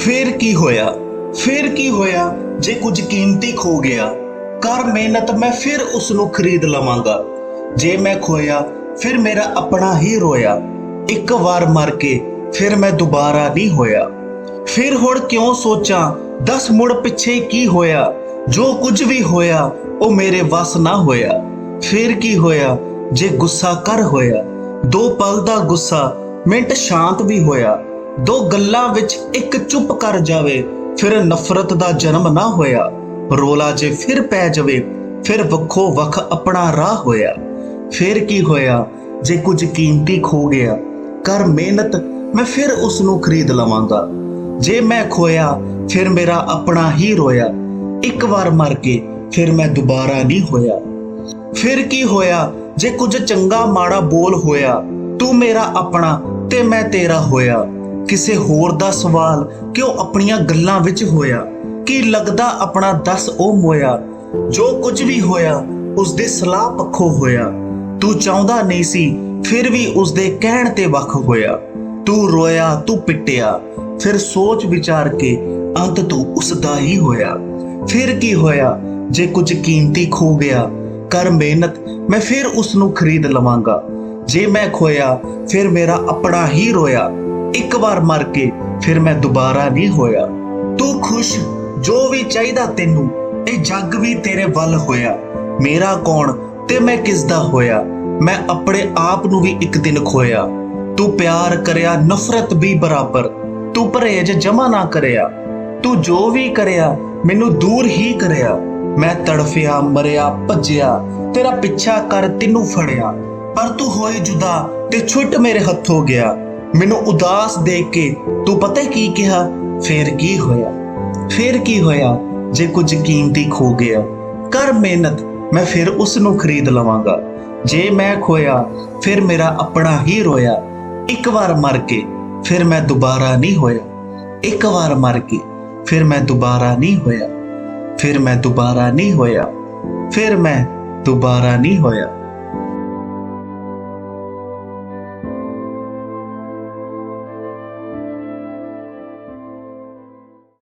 ਫਿਰ ਕੀ ਹੋਇਆ? ਫਿਰ ਕੀ ਹੋਇਆ? ਜੇ ਕੁਝ ਕੀਮਤੀ ਖੋ ਗਿਆ, ਕਰ ਮਿਹਨਤ, ਮੈਂ ਫਿਰ ਉਸ ਨੂੰ ਖਰੀਦ ਲਵਾਂਗਾ। ਜੇ ਮੈਂ ਖੋਇਆ, ਫਿਰ ਮੇਰਾ ਆਪਣਾ ਹੀ ਰੋਇਆ। ਇੱਕ ਵਾਰ ਮਰ ਕੇ, ਫਿਰ ਮੈਂ ਦੁਬਾਰਾ ਨਹੀਂ ਹੋਇਆ। ਫਿਰ ਹੁਣ ਕਿਉਂ ਸੋਚਾਂ, ਦਸ ਮੁੜ ਪਿੱਛੇ ਕੀ ਹੋਇਆ? ਜੋ ਕੁਝ ਵੀ ਹੋਇਆ, ਉਹ ਮੇਰੇ ਵੱਸ ਨਾ ਹੋਇਆ। ਫਿਰ ਕੀ ਹੋਇਆ? ਜੇ ਗੁੱਸਾ ਕਰ ਹੋਇਆ। ਦੋ ਪਲ ਦਾ ਗੁੱਸਾ, ਮਿੰਟ ਸ਼ਾਂਤ ਵੀ ਹੋਇਆ। ਦੋ ਗੱਲਾਂ ਵਿੱਚ ਇੱਕ ਚੁੱਪ ਕਰ ਜਾਵੇ, ਫਿਰ ਨਫ਼ਰਤ ਦਾ ਜਨਮ ਨਾ ਹੋਇਆ। ਰੋਲਾ ਜੇ ਫਿਰ ਪੈ ਜਾਵੇ, ਫਿਰ ਵੱਖੋ ਵੱਖ ਆਪਣਾ ਰਾਹ ਹੋਇਆ। ਫਿਰ ਕੀ ਹੋਇਆ? ਜੇ ਕੁਝ ਕੀਮਤੀ ਖੋ ਗਿਆ, ਕਰ ਮਿਹਨਤ, ਮੈਂ ਫਿਰ ਉਸ ਨੂੰ ਖਰੀਦ ਲਵਾਂਗਾ। ਜੇ ਮੈਂ ਖੋਇਆ, ਫਿਰ ਮੇਰਾ ਆਪਣਾ ਹੀ ਰੋਇਆ। ਇੱਕ ਵਾਰ ਮਰ ਕੇ, ਫਿਰ ਮੈਂ ਦੁਬਾਰਾ ਨਹੀਂ ਹੋਇਆ। ਫਿਰ ਕੀ ਹੋਇਆ? ਜੇ ਕੁਝ ਚੰਗਾ ਮਾੜਾ ਬੋਲ ਹੋਇਆ, ਤੂੰ ਮੇਰਾ ਆਪਣਾ ਤੇ ਮੈਂ ਤੇਰਾ ਹੋਇਆ। ਕਿਸੇ ਹੋਰ ਦਾ ਸਵਾਲ ਕਿ ਉਹ ਆਪਣੀਆਂ ਗੱਲਾਂ ਵਿੱਚ ਹੋਇਆ? ਕੀ ਲੱਗਦਾ ਆਪਣਾ ਦੱਸ ਉਹ ਮੋਇਆ? ਜੋ ਕੁਝ ਵੀ ਹੋਇਆ ਉਸ ਦੇ ਸਲਾਹ ਪੱਖੋਂ ਹੋਇਆ। ਤੂੰ ਚਾਹੁੰਦਾ ਨਹੀਂ ਸੀ, ਫਿਰ ਵੀ ਉਸ ਦੇ ਕਹਿਣ ਤੇ ਵੱਖ ਹੋਇਆ। ਤੂੰ ਰੋਇਆ, ਤੂੰ ਪਿੱਟਿਆ। ਫਿਰ ਸੋਚ ਵਿਚਾਰ ਕੇ ਅੰਤ ਤੂੰ ਉਸ ਦਾ ਹੀ ਹੋਇਆ। ਫਿਰ ਕੀ ਹੋਇਆ? ਜੇ ਕੁਝ ਕੀਮਤੀ ਖੋ ਗਿਆ, ਕਰ ਮਿਹਨਤ, ਮੈਂ ਫਿਰ ਉਸ ਨੂੰ ਖਰੀਦ ਲਵਾਂਗਾ। ਜੇ ਮੈਂ ਖੋਇਆ, ਫਿਰ ਮੇਰਾ ਆਪਣਾ ਹੀ ਰੋਇਆ। ਇੱਕ ਵਾਰ ਮਰ ਕੇ ਫਿਰ ਮੈਂ ਦੁਬਾਰਾ ਨਹੀਂ ਹੋਇਆ। ਤੂੰ ਖੁਸ਼, ਜੋ ਵੀ ਚਾਹੀਦਾ ਤੈਨੂੰ, ਇਹ ਜੱਗ ਵੀ ਤੇਰੇ ਵੱਲ ਹੋਇਆ। ਮੇਰਾ ਕੌਣ ਤੇ ਮੈਂ ਕਿਸ ਦਾ ਹੋਇਆ? ਮੈਂ ਆਪਣੇ ਆਪ ਨੂੰ ਵੀ ਇੱਕ ਦਿਨ ਖੋਇਆ। ਤੂੰ ਪਿਆਰ ਕਰਿਆ, ਨਫ਼ਰਤ ਵੀ ਬਰਾਬਰ। ਤੂੰ ਪਰਹੇਜ ਜਮਾ ਨਾ ਕਰਿਆ। ਤੂੰ ਜੋ ਵੀ ਕਰਿਆ, ਮੈਨੂੰ ਦੂਰ ਹੀ ਕਰਿਆ। ਮੈਂ ਤੜਫਿਆ, ਮਰਿਆ, ਭੱਜਿਆ। ਤੇਰਾ ਪਿੱਛਾ ਕਰ, ਤੈਨੂੰ ਫੜਿਆ। ਪਰ ਤੂੰ ਹੋਏ ਜੁਦਾ ਤੇ ਛੁੱਟ ਮੇਰੇ ਹੱਥੋਂ ਗਿਆ। ਮੈਨੂੰ ਉਦਾਸ ਦੇਖ ਕੇ ਤੂੰ ਪਤਾ ਕੀ ਕਿਹਾ? ਫੇਰ ਕੀ ਹੋਇਆ? ਫੇਰ ਕੀ ਹੋਇਆ ਜੇ ਕੁਝ ਕੀਮਤੀ ਖੋ ਗਿਆ? ਕਰ ਮਿਹਨਤ, ਮੈਂ ਫਿਰ ਉਸ ਨੂੰ ਖਰੀਦ ਲਵਾਂਗਾ। ਜੇ ਮੈਂ ਖੋਇਆ, ਫਿਰ ਮੇਰਾ ਆਪਣਾ ਹੀ ਰੋਇਆ। ਇੱਕ ਵਾਰ ਮਰ ਕੇ, ਫਿਰ ਮੈਂ ਦੁਬਾਰਾ ਨਹੀਂ ਹੋਇਆ। ਇੱਕ ਵਾਰ ਮਰ ਕੇ, ਫਿਰ ਮੈਂ ਦੁਬਾਰਾ ਨਹੀਂ ਹੋਇਆ। ਫਿਰ ਮੈਂ ਦੁਬਾਰਾ ਨਹੀਂ ਹੋਇਆ। ਫਿਰ ਮੈਂ ਦੁਬਾਰਾ ਨਹੀਂ ਹੋਇਆ।